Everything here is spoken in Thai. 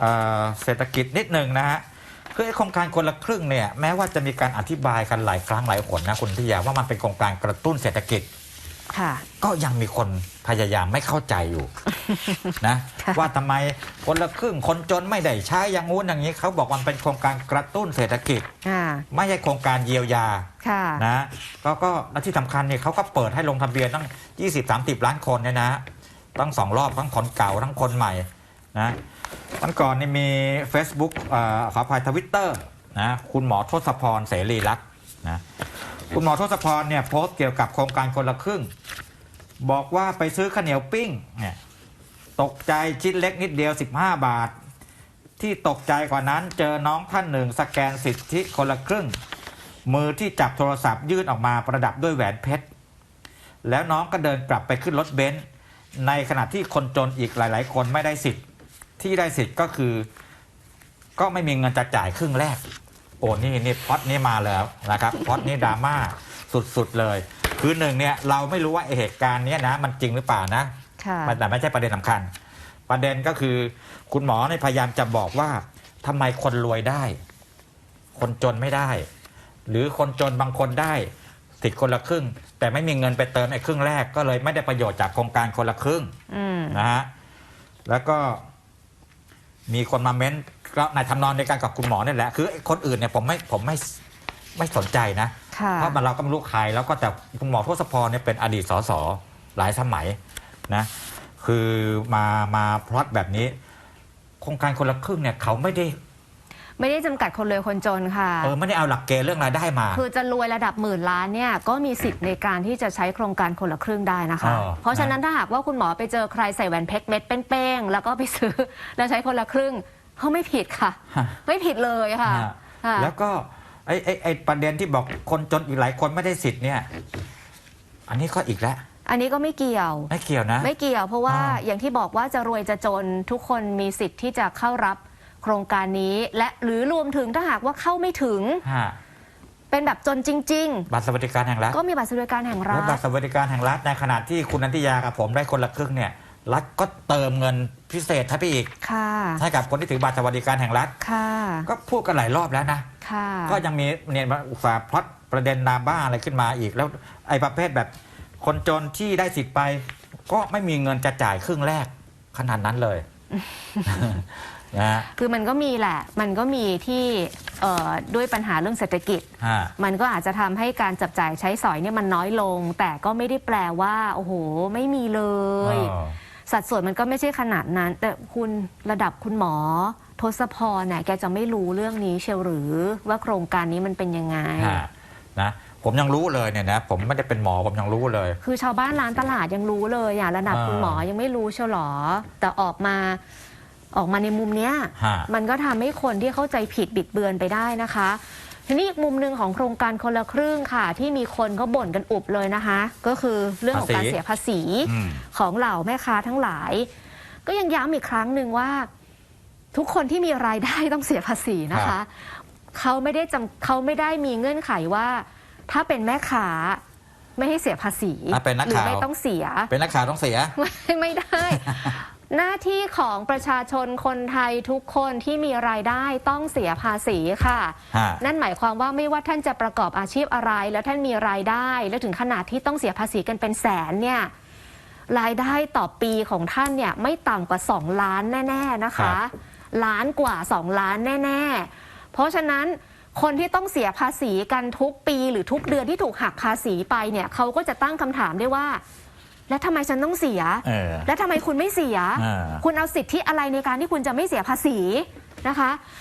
เอ่อเศรษฐกิจนิดหนึ่งนะฮะคือไอ้โครงการคนละครึ่งเนี่ยแม้ว่าจะมีการอธิบายกันหลายครั้งหลายหนนะคุณทิยาว่ามันเป็นโครงการกระตุ้นเศรษฐกิจ ค่ะ ก็ยังมีคนพยายามไม่เข้าใจอยู่นะค่ะว่าทำไมคนละครึ่งคนจนไม่ได้ใช้อย่างงู้นอย่างนี้เขาบอกมันเป็นโครงการกระตุ้นเศรษฐกิจ อ่า ไม่ใช่โครงการเยียวยาค่ะ นะก็ก็และที่สำคัญเนี่ยเขาก็เปิดให้ลงทะเบียนตั้ง 20-30 ล้านคนเนี่ยนะ ตั้งสองรอบทั้งคนเก่าทั้งคนใหม่นะ วันก่อนนี่มี Facebook เอ่อขออภัยทวิตเตอร์นะคุณหมอทศพรเสรีรักษ์นะคุณหมอทศพรเนี่ยโพสต์เกี่ยวกับโครงการคนละครึ่ง บอกว่าไปซื้อข้าวเหนียวปิ้งเนี่ยตกใจชิ้นเล็กนิดเดียว 15 บาท ที่ตกใจกว่านั้นเจอน้องท่านหนึ่งสแกนสิทธิคนละครึ่ง มือที่จับโทรศัพท์ยื่นออกมาประดับด้วยแหวนเพชร แล้วน้องก็เดินกลับไปขึ้นรถเบนซ์ในขณะที่คนจนอีกหลาย ๆ คนไม่ได้สิทธิ์ ที่ได้สิทธิ์ก็คือ ก็ไม่มีเงินจะจ่ายครึ่งแรก โอ้นี่นี่พล็อดนี้มาแล้วนะครับพล็อดนี้ดราม่าสุดๆเลย คือหนึ่งเนี่ยเราไม่รู้ว่าไอ้เหตุการณ์เนี้ยนะ มันจริงหรือเปล่านะค่ะมันแต่ไม่ใช่ประเด็นสำคัญ ประเด็นก็คือ คุณหมอในยพยายามจะบอกว่าทำไมคนรวยได้ คนจนไม่ได้ หรือคนจนบางคนได้สิทธิ์คนละครึ่ง แต่ไม่มีเงินไปเติมไอ้ครึ่งแรกก็เลยไม่ได้ประโยชน์จากโครงการคนละครึ่งอืมนะฮะแล้วก็ มีคนมาเม้นก็ในทำนองในการกับคุณหมอนี่แหละคือไอ้คนอื่นเนี่ยผมไม่ผมไม่ไม่สนใจนะค่ะ เพราะมันเราก็ไม่รู้ใครแล้วก็แต่คุณหมอทศพรเนี่ยเป็นอดีตสสหลายสมัยนะคือมามาพลอตแบบนี้ โครงการคนละครึ่งเนี่ยเขาไม่ได้ ไม่ได้จำกัดคนรวยคนจนค่ะ เออไม่ได้เอาหลักเกณฑ์เรื่องรายได้มา คือจะรวยระดับหมื่นล้านเนี่ยก็มีสิทธิ์ในการที่จะใช้โครงการคนละครึ่งได้นะคะ อ๋อ เพราะฉะนั้นถ้าหากว่าคุณหมอไปเจอใครใส่แหวนเพชรเม็ดเป้งๆแล้วก็ไปซื้อแล้วใช้คนละครึ่งเขาไม่ผิดค่ะ ฮะไม่ผิดเลยค่ะฮะค่ะ แล้วก็ไอ้ไอ้ไอ้ประเด็นที่บอกคนจนอีกหลายคนไม่ได้สิทธิ์เนี่ย อันนี้ก็อีกแล้วอันนี้ก็ไม่เกี่ยว ไม่เกี่ยวนะ ไม่เกี่ยวเพราะว่าอ่าอย่างที่บอกว่าจะรวยจะจนทุกคนมีสิทธิ์ที่จะเข้ารับ โครงการนี้ และหรือรวมถึงถ้าหากว่าเข้าไม่ถึง ฮะเป็นแบบจนจริง บัตรสวัสดิการแห่งรัฐๆ ก็มีบัตรสวัสดิการแห่งรัและบัตฐรสวัสดิการแห่งรัฐในขณะที่คุณนันทิยากับผมได้คนละครึ่งเนี่ยรัฐก็เติมเงินพิเศษให้ไปอีกค่ะ ให้กับคนที่ถือบัตรสวัสดิการแห่งรัฐ ค่ะ ก็พูดกันหลายรอบแล้วนะ ค่ะ ก็ยังมีเนี่ยมาอุตสาห์พล็อตประเด็นดราม่าอะไรขึ้นมาอีก แล้วไอ้ประเภทแบบคนจนที่ได้สิทธิ์ไป ก็ไม่มีเงินจะจ่ายครึ่งแรกขนาดนั้นเลย นะฮะคือมันก็มีแหละ มันก็มีที่เอ่อด้วยปัญหาเรื่องเศรษฐกิจฮะมันก็อาจจะทำให้การจับจ่ายใช้สอยเนี่ยมันน้อยลง แต่ก็ไม่ได้แปลว่า โอ้โห ไม่มีเลยอ๋อสัดส่วนมันก็ไม่ใช่ขนาดนั้น แต่คุณระดับคุณหมอ ทศพรเนี่ยแกจะไม่รู้เรื่องนี้เชียวหรือว่าโครงการนี้มันเป็นยังไง ฮะนะผมยังรู้เลยเนี่ยนะผมไม่ได้เป็นหมอผมยังรู้เลย คือชาวบ้านร้านตลาดยังรู้เลยอะระดับอ่าคุณหมอยังไม่รู้เชียวหรอ แต่ออกมา ออกมาในมุมเนี้ยฮะ มันก็ทำให้คนที่เข้าใจผิดบิดเบือนไปได้นะคะ ทีนี้อีกมุมหนึ่งของโครงการคนละครึ่งค่ะ ที่มีคนเขาบ่นกันอุบเลยนะคะ ก็คือเรื่องของการภาษีเสียภาษีอืม ของเหล่าแม่ค้าทั้งหลาย ก็ยังย้ำอีกครั้งหนึ่งว่า ทุกคนที่มีรายได้ต้องเสียภาษีนะคะ เขาไม่ได้จำเขาไม่ได้มีเงื่อนไขว่า ถ้าเป็นแม่ค้าไม่ให้เสียภาษีอะเป็นนักหรืข่าว ไม่ต้องเสีย เป็นนักข่าวต้องเสีย ไม่ไม่ได้ หน้าที่ของประชาชนคนไทยทุกคนที่มีรายได้ต้องเสียภาษีค่ะ ฮะ นั่นหมายความว่าไม่ว่าท่านจะประกอบอาชีพอะไร แล้วท่านมีรายได้ แล้วถึงขนาดที่ต้องเสียภาษีกันเป็นแสนเนี่ยรายได้ต่อปีของท่านเนี่ยไม่ต่ำกว่า 2 ล้านแน่ ๆนะคะล้านกว่า 2 ล้านแน่ ๆ เพราะฉะนั้นคนที่ต้องเสียภาษีกันทุกปีหรือทุกเดือนที่ถูกหักภาษีไปเนี่ยเขาก็จะตั้งคำถามได้ว่า แล้วทำไมฉันต้องเสีย เออ แล้วทำไมคุณไม่เสีย อ่า คุณเอาสิทธิอะไรในการที่คุณจะไม่เสียภาษีนะคะ